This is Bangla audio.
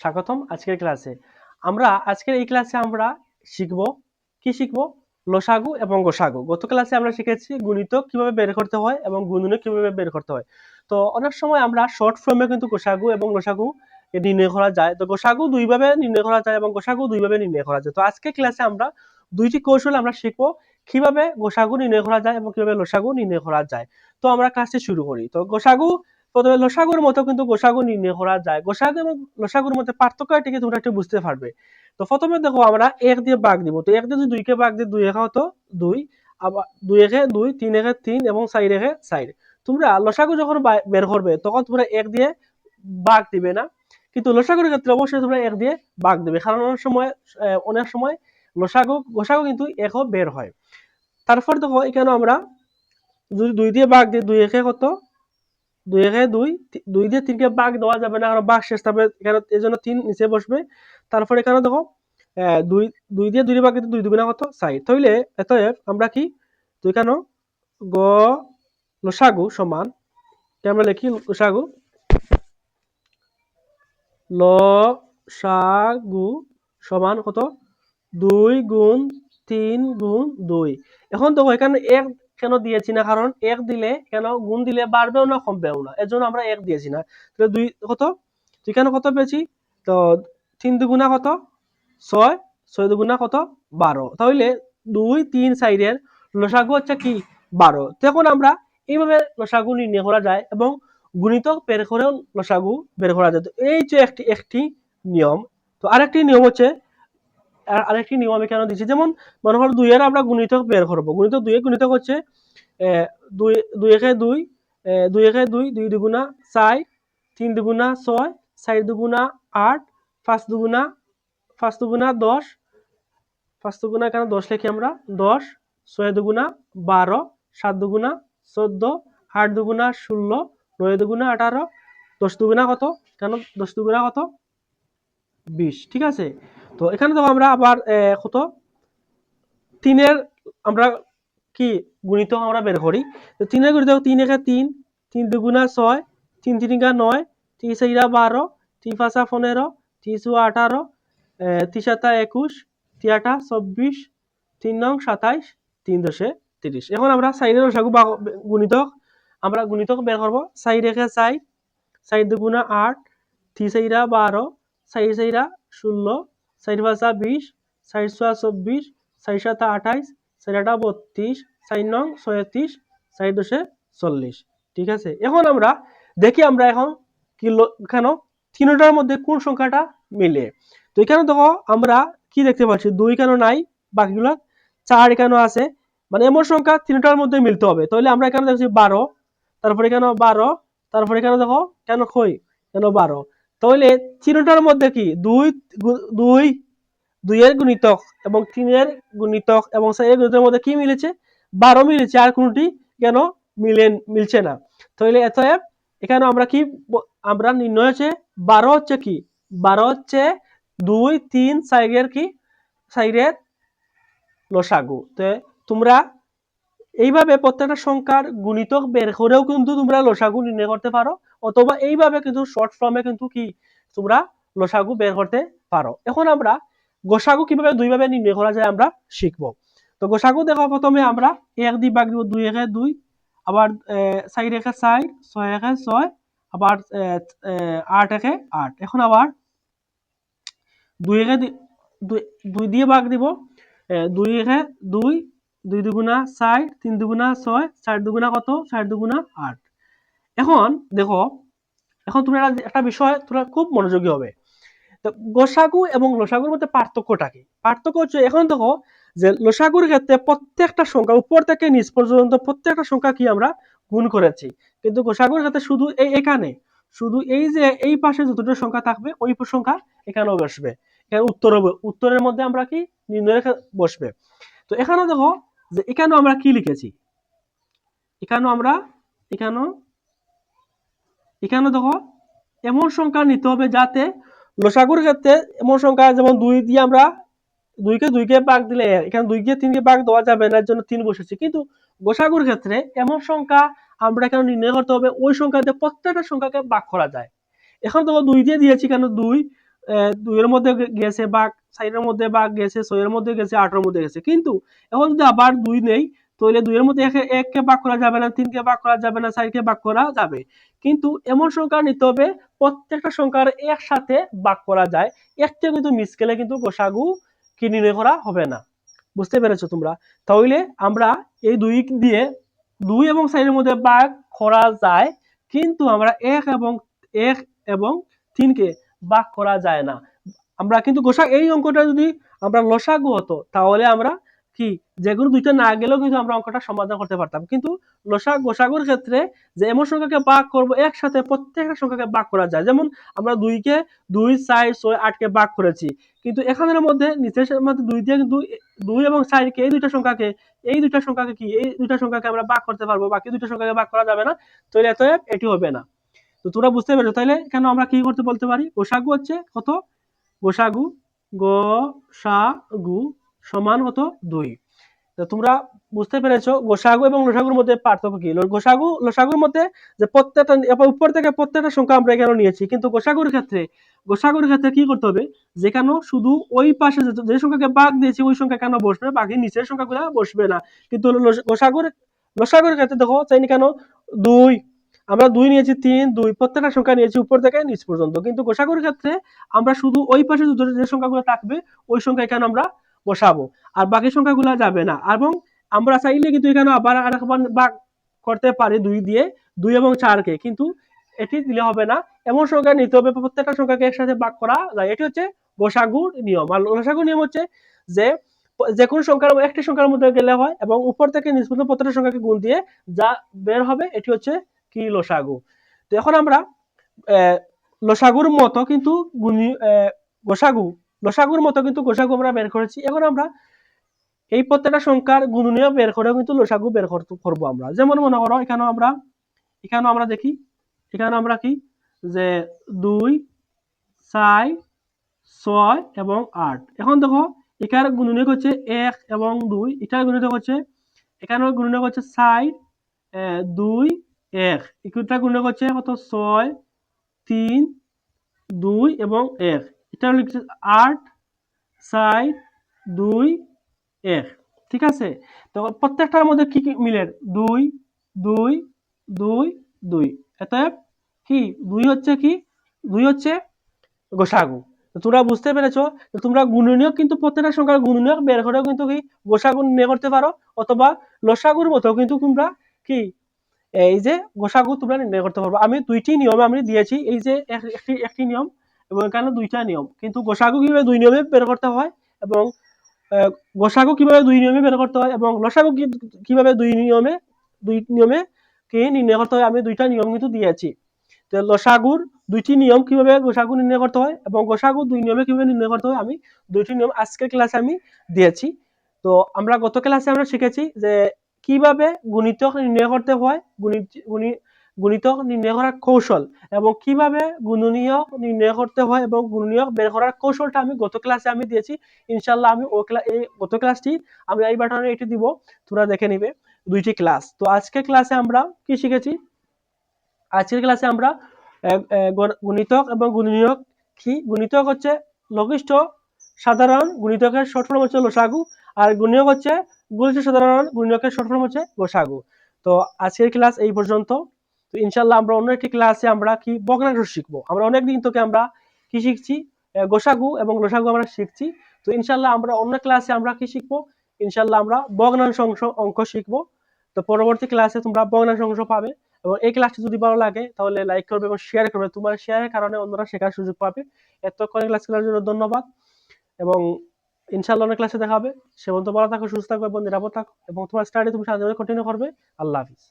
স্বাগতম আজকের ক্লাসে। আমরা আজকের এই ক্লাসে আমরা শিখব, কি শিখব? লসাগু এবং গোসাগু। গত ক্লাসে আমরা শিখেছি গুণিতক কীভাবে বের করতে হয় এবং গুণনীয়ক কীভাবে বের করতে হয়। তো অনেক সময় আমরা শর্ট ফর্মে কিন্তু গোসাগু এবং লসাগু নির্ণয় করা যায়। তো গোসাগু দুইভাবে নির্ণয় করা যায় এবং গোসাগু দুইভাবে নির্ণয় করা যায়। তো আজকে ক্লাসে আমরা দুইটি কৌশল আমরা শিখব কীভাবে গোসাগু নির্ণয় করা যায় এবং কীভাবে লসাগু নির্ণয় করা যায়। তো আমরা ক্লাসটি শুরু করি। তো গোসাগু প্রথমে লসাগুর মতো কিন্তু গোসাগু নির্ণয় করা যায়। গোসাগু এবং লসাগুর মধ্যে পার্থক্য এটিকে তোমরা একটু বুঝতে পারবে। তো প্রথমে দেখো আমরা এক দিয়ে বাঘ দিব তো এক দিয়ে যদি দুইকে ভাগ দিয়ে দুই একা হতো দুই, আবার দুই একে দুই, তিন একে তিন এবং চার একে চার। তোমরা লসাগু যখন বের করবে তখন তোমরা এক দিয়ে ভাগ দিবে না। কিন্তু লসাগুর ক্ষেত্রে অবশ্যই তোমরা এক দিয়ে বাঘ দিবে। কারণ অনেক সময় অনেক সময় লসাগু, গোসাগু কিন্তু একও বের হয়। তারপর দেখো এখানে আমরা যদি দুই দিয়ে বাঘ দিই দুই একে কত দুই একে দুই দুই দিয়ে তিনকে ভাগ দেওয়া যাবে না, কারণ ভাগ শেষ তবে এখানে এই জন্য তিন নিচে বসবে। তারপর এখানে দেখো দুই দুই দিয়ে দুই ভাগ দিতে দুই দুগুণা কত? চাই তাইলে এতএব আমরা কি দুই কেন গ লসাগু সমান আমরা লিখি লসাগু? ল সাগু সমান কত? দুই গুণ তিন গুণ দুই। এখন দেখো এখানে এক কেন দিয়েছি না? কারণ এক দিলে কেন, গুণ দিলে বাড়বেও না, কমবেও না। এর জন্য আমরা এক দিয়েছি না। তাহলে দুই কত? তুই কেন কত পেয়েছি? তো তিন দুগুণা কত? ছয়। ছয় দুগুণা কত? বারো। তাহলে দুই, তিন সাইডের লসাগু হচ্ছে কি? বারো। তখন আমরা এইভাবে লসাগু নির্ণয় করা যায় এবং গুণিতক বের করেও লসাগু বের করা যায়। তো এই যে একটি একটি নিয়ম। তো আরেকটি নিয়ম হচ্ছে আর আরেকটি নিয়ম আমি কেন দিচ্ছি? যেমন মনে করো দুইয়ের আমরা গুণিতক বের করব। গুণিতক দুইয়ের গুণিতক হচ্ছে দুই দুই একে দুই দুই একে দুই দুই দুগুণা চার, তিন দুগুণা ছয়, চার দুগুণা আট, পাঁচ দুগুণা পাঁচ দুগুণা দশ, পাঁচ দুগুণা এখানে দশ লিখি আমরা? দশ, ছয় দুগুণা বারো, সাত দুগুণা চোদ্দ, আট দুগুণা ষোলো, নয় দুগুণা আঠারো, দশ দুগুণা কত? কেন দশ দুগুণা কত? বিশ, ঠিক আছে? তো এখানে তো আমরা আবার কত? তিনের আমরা কি গুণিত আমরা বের করি? তো তিনের গুণিত তিন একে তিন তিন দুগুণা ছয়, তিন তিনিকা নয় তিন চারিটা বারো তিন পাঁচা পনেরো তিন চুয়া আঠারো তিন সাতা একুশ তিন আটা চব্বিশ, তিন নং সাতাইশ, তিন দশে তিরিশ। এখন আমরা সাইডের রসাগু বা গুণিতক, আমরা গুণিতক বের করব। সাইড একে চাই সাইড দুগুণা আট তিন চারিটা বারো চারি চারিটা ষোলো চারি পাঁচা বিশ ছয় চব্বিশ চারি সাতা আঠাইশ আটা বত্রিশ চারি নং ছয়ত্রিশ চারি দশে চল্লিশ। ঠিক আছে? এখন আমরা দেখি আমরা এখন কি কেন তিনটার মধ্যে কোন সংখ্যাটা মিলে। তো এখানে দেখো আমরা কি দেখতে পাচ্ছি? দুই কেন নাই? বাকিগুলো চার কেন আছে? মানে এমন সংখ্যা তিনটার মধ্যে মিলতে হবে। তাহলে আমরা এখানে দেখছি বারো, তারপরে কেন বারো, তারপরে কেন দেখো, কেন খই কেন বারো। তাহলে তিনটার মধ্যে কি? দুই দুই, দুইয়ের গুণিতক এবং তিনের গুণিতক এবং চারের গুণিতকের মধ্যে কি মিলেছে? বারো মিলেছে, আর কোনটি? কেন? মিলেন, মিলছে না। তাহলে এতএব এখানে আমরা কি আমরা নির্ণয় হচ্ছে বারো হচ্ছে কি? বারো হচ্ছে দুই, তিন সাইডের কি? সাইডের লসাগু। তো তোমরা এইভাবে প্রত্যেকটা সংখ্যার গুণিতক বের করেও কিন্তু তোমরা লসাগু নির্ণয় করতে পারো। অথবা এইভাবে কিন্তু শর্ট ফর্মে কিন্তু কি তোমরা লসাগু বের করতে পারো। এখন আমরা গোসাগু কীভাবে দুইভাবে নির্ণয় করা যায় আমরা শিখব। তো গোসাগু দেখো প্রথমে আমরা এক দিয়ে ভাগ দিব দুই একে দুই, আবার চার একে চার, ছয় একে ছয়, আবার আট একে আট। এখন আবার দুই একে দুই- দিয়ে ভাগ দিব দুই একে দুই দুই দুগুণা চার, তিন দুগুণা ছয়, চার দুগুণা কত? চার দুগুণা আট। এখন দেখো, এখন তুমি একটা- বিষয় তোমরা খুব মনোযোগী হবে। গোসাগু এবং লসাগুর মধ্যে পার্থক্যটা কি? পার্থক্য হচ্ছে, এখন দেখো যে লসাগুর ক্ষেত্রে প্রত্যেকটা সংখ্যা, উপর থেকে নিচ পর্যন্ত প্রত্যেকটা সংখ্যা কি আমরা গুণ করেছি। কিন্তু গোসাগুর ক্ষেত্রে শুধু এই এখানে, শুধু এই যে এই পাশে যতটা সংখ্যা থাকবে, ওই সংখ্যা এখানেও বসবে। এখানে উত্তর উত্তরের মধ্যে আমরা কি? নির্ণয় বসবে। তো এখানে দেখো যে এখানেও আমরা কি লিখেছি? এখানেও আমরা এখানেও এখানে দেখো, এমন সংখ্যা নিতে হবে যাতে লসাগুর ক্ষেত্রে এমন সংখ্যা, যেমন দুই দিয়ে আমরা দুইকে দুইকে ভাগ দিলে, এখানে দুইকে তিনকে ভাগ দেওয়া যাবে না, এর জন্য তিন বসেছি। কিন্তু গোসাগুর ক্ষেত্রে এমন সংখ্যা আমরা এখানে নির্ণয় করতে হবে, ওই সংখ্যাতে প্রত্যেকটা সংখ্যাকে ভাগ করা যায়। এখন দেখো দুই দিয়ে দিয়েছি, কেন দুই? দুইয়ের মধ্যে গেছে বা সাইডের মধ্যে বা গেছে, ছয়ের মধ্যে গেছে, আটের মধ্যে গেছে। কিন্তু এখন যদি আবার দুই নেই, তাহলে দুইয়ের মধ্যে একে- ভাগ করা যাবে না, তিনকে ভাগ করা যাবে না, চারকে ভাগ করা যাবে। কিন্তু এমন সংখ্যা নিতে হবে, প্রত্যেকটা সংখ্যার একসাথে ভাগ করা যায়। একটা কিন্তু মিস গেলে কিন্তু গোসাগু কি নির্ণয় করা হবে না। বুঝতে পেরেছ তোমরা? তাহলে আমরা এই দুই দিয়ে দুই এবং চারের মধ্যে ভাগ করা যায়, কিন্তু আমরা এক এবং এক এবং তিনকে ভাগ করা যায় না। আমরা কিন্তু গোসা, এই অঙ্কটা যদি আমরা লসাগু হতো, তাহলে আমরা কি? যেগুলো দুইটা না গেলেও কিন্তু আমরা অঙ্কটা সমাধান করতে পারতাম। কিন্তু লসা গোসাগুর ক্ষেত্রে যে এমন সংখ্যাকে ভাগ করব, একসাথে প্রত্যেকটা সংখ্যাকে ভাগ করা যায়। যেমন আমরা দুইকে দুই, চার, ছয়, আটকে ভাগ করেছি। কিন্তু এখানের মধ্যে নিচের মধ্যে দুই দিয়ে কিন্তু দুই এবং চারকে এই দুইটা সংখ্যাকে, এই দুইটা সংখ্যাকে কি? এই দুইটা সংখ্যাকে আমরা ভাগ করতে পারব, বাকি দুইটা সংখ্যাকে ভাগ করা যাবে না। তাহলে এত এটি হবে না। তো তোমরা বুঝতে পেরেছ। তাহলে কেন আমরা কি করতে বলতে পারি? গোসাগু হচ্ছে কত? গোসাগু, গ, সা, গু। সমান কত দুই। তোমরা বুঝতে পেরেছ, গোসাগু এবং লসাগুর মধ্যে পার্থক্য কি? গোসাগু, লসাগুর মধ্যে যে প্রত্যেকটা উপর থেকে প্রত্যেকটা সংখ্যা আমরা এখানে নিয়েছি। কিন্তু গোসাগুর ক্ষেত্রে গোসাগুর ক্ষেত্রে কি করতে হবে? যেখানে শুধু ওই পাশে যে- সংখ্যাকে বাদ দিয়েছি, ওই সংখ্যা কেন বসবে? বাকি নিচের সংখ্যাগুলো বসবে না। কিন্তু গোসাগুর, লসাগুর ক্ষেত্রে দেখো, চাইনি কেন? দুই। আমরা দুই নিয়েছি তিন, দুই। প্রত্যেকটা সংখ্যা নিয়েছি উপর থেকে নিচ পর্যন্ত। কিন্তু গোসাগুর ক্ষেত্রে আমরা শুধু ওই পাশে যে- সংখ্যাগুলো থাকবে, ওই সংখ্যা এখানে আমরা বসাবো। আর বাকি সংখ্যাগুলো যাবে না। এবং আমরা চাইলে কিন্তু এখানে আবার আরেকবার করতে পারি দুই দিয়ে, দুই এবং চারকে। কিন্তু এটি দিলে হবে না। এমন সংখ্যা নিতে হবে, প্রত্যেকটা সংখ্যাকে একসাথে ভাগ করা যায়। এটি হচ্ছে গোসাগুর নিয়ম। আর লসাগুর নিয়ম হচ্ছে যে যে কোনো সংখ্যার একটি সংখ্যার মধ্যে গেলে হয় এবং উপর থেকে নিচ প্রত্যেকটা সংখ্যাকে গুণ দিয়ে যা বের হবে, এটি হচ্ছে কি লসাগু। তো এখন আমরা লসাগুর মতো কিন্তু গোসাগু লসাগুর মতো কিন্তু গোসাগু আমরা বের করেছি। এখন আমরা এই প্রত্যেকটা সংখ্যার গুণনীয় বের করে কিন্তু লসাগু বের করব আমরা। যেমন মনে করো এখানে আমরা এখানে আমরা দেখি এখানে আমরা কি? যে দুই চার ছয় এবং আট। এখন দেখো এখানে গুণনীয়ক হচ্ছে এক এবং দুই। এটার গুণনীয়ক হচ্ছে এখানে গুণনীয়ক হচ্ছে আহ, দুই এক। এটা গুণনীয়ক হচ্ছে কত? ছয় তিন দুই এবং এক। এটা লিখছে আট, চার, দুই, এক। ঠিক আছে? তো প্রত্যেকটার মধ্যে কি কি মিলে? দুই দুই দুই দুই। কি? দুই হচ্ছে কি? দুই হচ্ছে গোসাগু। তোমরা বুঝতে পেরেছ? তোমরা গুণনীয়ক কিন্তু প্রত্যেকটা সংখ্যার গুণনীয়ক বের করেও কিন্তু কি গোসাগু নির্ণয় করতে পারো? অথবা লসাগুর মতো কিন্তু তোমরা কি এই যে গোসাগু তোমরা নির্ণয় করতে পারব। আমি দুইটি নিয়ম আমি দিয়েছি। এই যে একটি একটি নিয়ম এবং এখানে দুইটা নিয়ম। কিন্তু গোসাগু কীভাবে দুই নিয়মে বের করতে হয় এবং গোসাগু কীভাবে দুই নিয়মে বের করতে হয় এবং লসাগু কীভাবে দুই নিয়মে দুই নিয়মে কে নির্ণয় করতে হয়, আমি দুইটা নিয়ম কিন্তু দিয়েছি তো লসাগুর দুইটি নিয়ম কীভাবে গোসাগু নির্ণয় করতে হয় এবং গোসাগু দুই নিয়মে কীভাবে নির্ণয় করতে হয়, আমি দুইটি নিয়ম আজকের ক্লাসে আমি দিয়েছি তো আমরা গত ক্লাসে আমরা শিখেছি যে কীভাবে গুণিতক নির্ণয় করতে হয়, গুণিত, গুণি- গুণিতক নির্ণয় করার কৌশল এবং কীভাবে গুণনীয়ক নির্ণয় করতে হয় এবং গুণনীয়ক বের করার কৌশলটা আমি গত ক্লাসে আমি দিয়েছি। ইনশাল্লাহ আমি ও ক্লা- এই গত ক্লাসটি আমি এই বাটনে এটি দিব, তোমরা দেখে নিবে দুইটি ক্লাস তো আজকের ক্লাসে আমরা কি শিখেছি? আজকের ক্লাসে আমরা গুণিতক এবং গুণনীয়ক কি? গুণিতক হচ্ছে লঘিষ্ঠ সাধারণ গুণিতকের শর্ট ফর্ম হচ্ছে লসাগু, আর গুণনীয়ক হচ্ছে গুণিত সাধারণ গুণনীয়কের শর্ট ফর্ম হচ্ছে গোসাগু। তো আজকের ক্লাস এই পর্যন্ত। তো ইনশাল্লাহ আমরা অন্য একটি ক্লাসে আমরা কি ভগ্নাংশ শিখব। আমরা অনেক দিন থেকে আমরা কি শিখছি? গোসাগু এবং লসাগু আমরা শিখছি। তো ইনশাল্লাহ আমরা অন্য ক্লাসে আমরা কি শিখব? ইনশাল্লাহ আমরা ভগ্নাংশ অংশ অঙ্ক শিখব। তো পরবর্তী ক্লাসে তোমরা ভগ্নাংশ অংশ পাবে এবং এই ক্লাসটি যদি ভালো লাগে তাহলে লাইক করবে এবং শেয়ার করবে। তোমার শেয়ারের কারণে অন্যরা শেখার সুযোগ পাবে। এতক্ষণ ক্লাস করার জন্য ধন্যবাদ এবং ইনশাল্লাহ অনেক ক্লাসে দেখা হবে। সে পর্যন্ত ভালো থাকো, সুস্থ থাকো এবং নিরাপদ থাকো এবং তোমার স্টাডি তুমি সাধারণত কন্টিনিউ করবে। আল্লাহ হাফিজ।